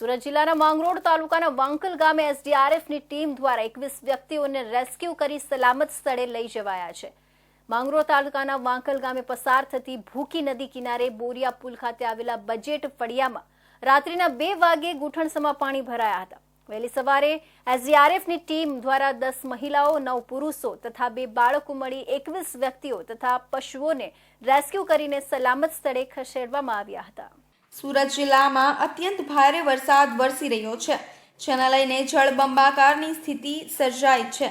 સુરત જિલ્લાના માંગરોળ તાલુકાના વાંકલ ગામે એસડીઆરએફની ટીમ દ્વારા એકવીસ વ્યક્તિઓને રેસ્ક્યુ કરી સલામત સ્થળે લઈ જવાયા છે. માંગરોળ તાલુકાના વાંકલ ગામે પસાર થતી ભૂકી નદી કિનારે બોરિયા પુલ ખાતે આવેલા બજેટ ફળિયામાં રાત્રિના બે વાગે ગુઠણસમાં પાણી ભરાયા હતા. વહેલી સવારે એસડીઆરએફની ટીમ દ્વારા દસ મહિલાઓ, નવ પુરુષો તથા બે બાળકો મળી એકવીસ વ્યક્તિઓ તથા પશુઓને રેસ્ક્યુ કરીને સલામત સ્થળે ખસેડવામાં આવ્યા હતા. સુરત જિલ્લામાં અત્યંત ભારે વરસાદ વરસી રહ્યો છે. જેના લઈને જળબંબાકારની સ્થિતિ સર્જાઈ છે.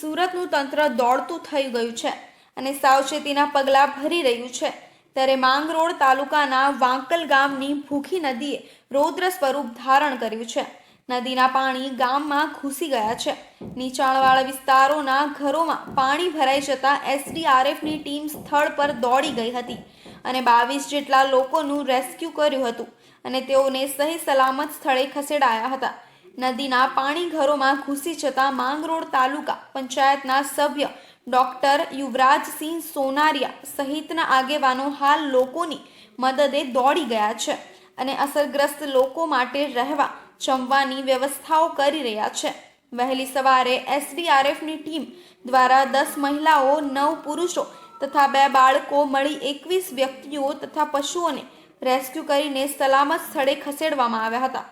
સુરતનું તંત્ર દોડતું થઈ ગયું છે અને સાવચેતીના પગલાં ભરી રહ્યું છે. ત્યારે માંગરોળ તાલુકાના વાંકલ ગામની ભૂખી નદીએ રૌદ્ર સ્વરૂપ ધારણ કર્યું છે. નદીના પાણી ગામમાં ઘૂસી ગયા છે. નીચાણવાળા વિસ્તારોના ઘરોમાં પાણી ભરાઈ જતા એસડીઆરએફની ટીમ સ્થળ પર દોડી ગઈ હતી અને બાવીસ જેટલા લોકોનું રેસ્ક્યુ કર્યું હતું અને તેઓને સહી સલામત સ્થળે ખસેડાયા હતા. નદીના પાણી ઘરોમાં ઘૂસી જતા માંગરોળ તાલુકા પંચાયતના સભ્ય ડોક્ટર યુવરાજસિંહ સોનારિયા સહિતના આગેવાનો હાલ લોકોની મદદે દોડી ગયા છે અને અસરગ્રસ્ત લોકો માટે રહેવા જમવાની વ્યવસ્થાઓ કરી રહ્યા છે. વહેલી સવારે એસડીઆરએફની ટીમ દ્વારા દસ મહિલાઓ, નવ પુરુષો તથા બે બાળકો મળી એકવીસ વ્યક્તિઓ તથા પશુઓને રેસ્ક્યુ કરીને સલામત સ્થળે ખસેડવામાં આવ્યા હતા.